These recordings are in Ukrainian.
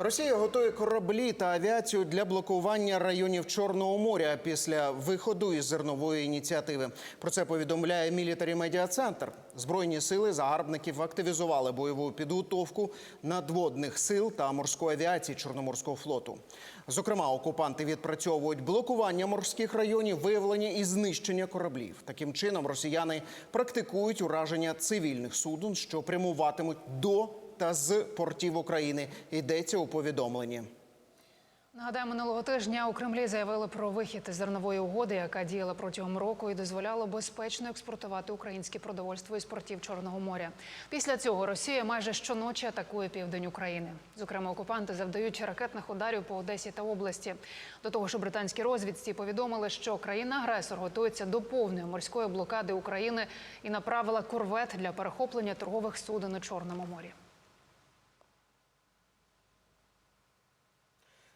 Росія готує кораблі та авіацію для блокування районів Чорного моря після виходу із зернової ініціативи. Про це повідомляє Мілітарі Медіа Центр. Збройні сили загарбників активізували бойову підготовку надводних сил та морської авіації Чорноморського флоту. Зокрема, окупанти відпрацьовують блокування морських районів, виявлення і знищення кораблів. Таким чином, росіяни практикують ураження цивільних суден, що прямуватимуть до та з портів України. Йдеться у повідомленні. Нагадаю, минулого тижня у Кремлі заявили про вихід із зернової угоди, яка діяла протягом року і дозволяла безпечно експортувати українське продовольство із портів Чорного моря. Після цього Росія майже щоночі атакує південь України. Зокрема, окупанти завдають ракетних ударів по Одесі та області. До того ж, у британській розвідці повідомили, що країна-агресор готується до повної морської блокади України і направила корвет для перехоплення торгових суден у Чорному морі.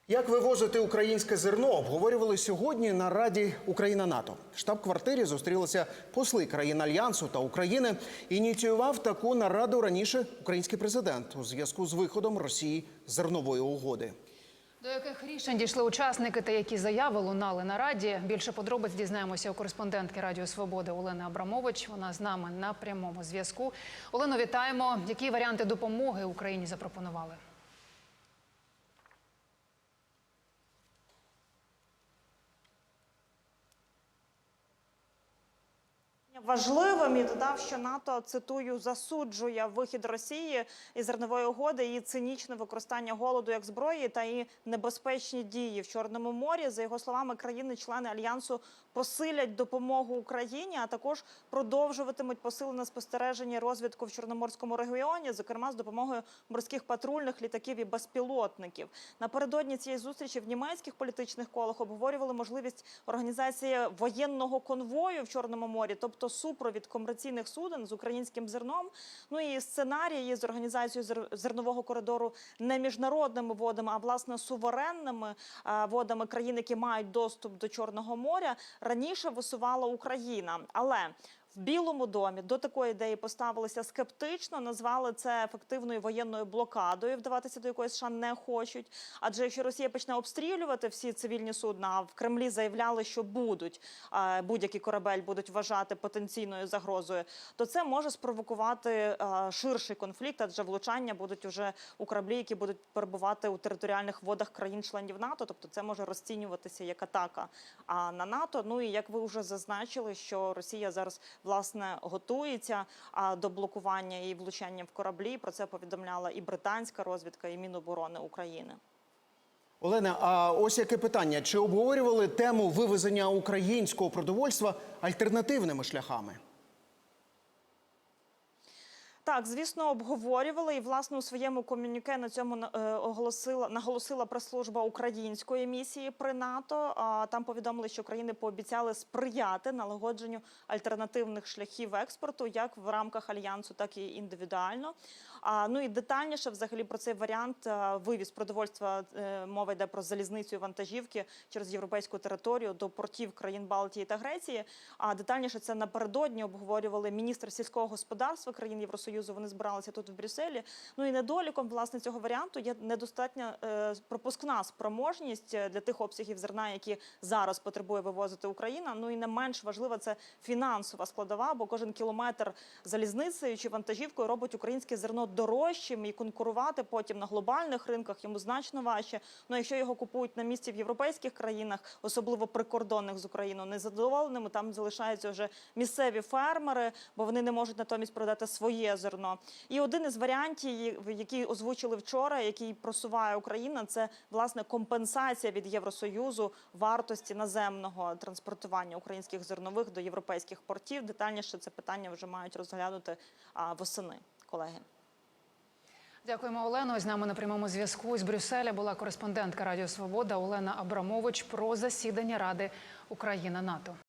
Як вивозити українське зерно, обговорювали сьогодні на Раді Україна НАТО. Штаб-квартирі зустрілися посли країн Альянсу та України. Ініціював таку нараду раніше український президент у зв'язку з виходом Росії зернової угоди. До яких рішень дійшли учасники та які заяви лунали на раді? Більше подробиць дізнаємося у кореспондентки Радіо Свободи Олени Абрамович. Вона з нами на прямому зв'язку. Олено, вітаємо. Які варіанти допомоги Україні запропонували? Важливим і додав, що НАТО цитую засуджує вихід Росії із зернової угоди і цинічне використання голоду як зброї та і небезпечні дії в Чорному морі. За його словами, країни-члени альянсу посилять допомогу Україні, а також продовжуватимуть посилене спостереження розвідку в Чорноморському регіоні, зокрема з допомогою морських патрульних літаків і безпілотників. Напередодні цієї зустрічі в німецьких політичних колах обговорювали можливість організації воєнного конвою в Чорному морі, тобто супровід комерційних суден з українським зерном. Ну і сценарії з організацією зер- зернового коридору не міжнародними водами, а власне суверенними е, водами країн, які мають доступ до Чорного моря, раніше висувала Україна. Але в Білому домі до такої ідеї поставилися скептично, назвали це ефективною воєнною блокадою. Вдаватися до якої США не хочуть. Адже якщо Росія почне обстрілювати всі цивільні судна, а в Кремлі заявляли, що будуть е, будь-який корабель будуть вважати потенційною загрозою, то це може спровокувати е, ширший конфлікт, адже влучання будуть уже у кораблі, які будуть перебувати у територіальних водах країн-членів НАТО. Тобто це може розцінюватися як атака на НАТО. Ну і як ви вже зазначили, що Росія зараз власне готується до блокування і влучання в кораблі. Про це повідомляла і британська розвідка, і Міноборони України. Олена, а ось яке питання: чи обговорювали тему вивезення українського продовольства альтернативними шляхами? Так, звісно, обговорювали і власне у своєму комюніке на цьому е, оголосила наголосила прес-служба української місії при НАТО. Там повідомили, що країни пообіцяли сприяти налагодженню альтернативних шляхів експорту, як в рамках альянсу, так і індивідуально. Ну і детальніше, взагалі, про цей варіант е, вивіз продовольства. е, Мова йде про залізницю вантажівки через європейську територію до портів країн Балтії та Греції. А детальніше це напередодні обговорювали міністр сільського господарства країн Євросоюзу. Вони збиралися тут в Брюсселі. Ну і недоліком власне цього варіанту є недостатня е, пропускна спроможність е, для тих обсягів зерна, які зараз потребує вивозити Україна. Ну і не менш важлива це фінансова складова, бо кожен кілометр залізницею чи вантажівкою робить українське зерно дорожчим і конкурувати потім на глобальних ринках йому значно важче. Ну якщо його купують на місці в європейських країнах, особливо прикордонних з Україною, незадоволеними, там залишаються вже місцеві фермери, бо вони не можуть натомість продати своє зерно. І один із варіантів, який озвучили вчора, який просуває Україна, це власне компенсація від Євросоюзу вартості наземного транспортування українських зернових до європейських портів. Детальніше це питання вже мають розглянути восени, колеги. Дякуємо, Олено. З нами на прямому зв'язку з Брюсселя була кореспондентка Радіо Свобода Олена Абрамович про засідання Ради Україна НАТО.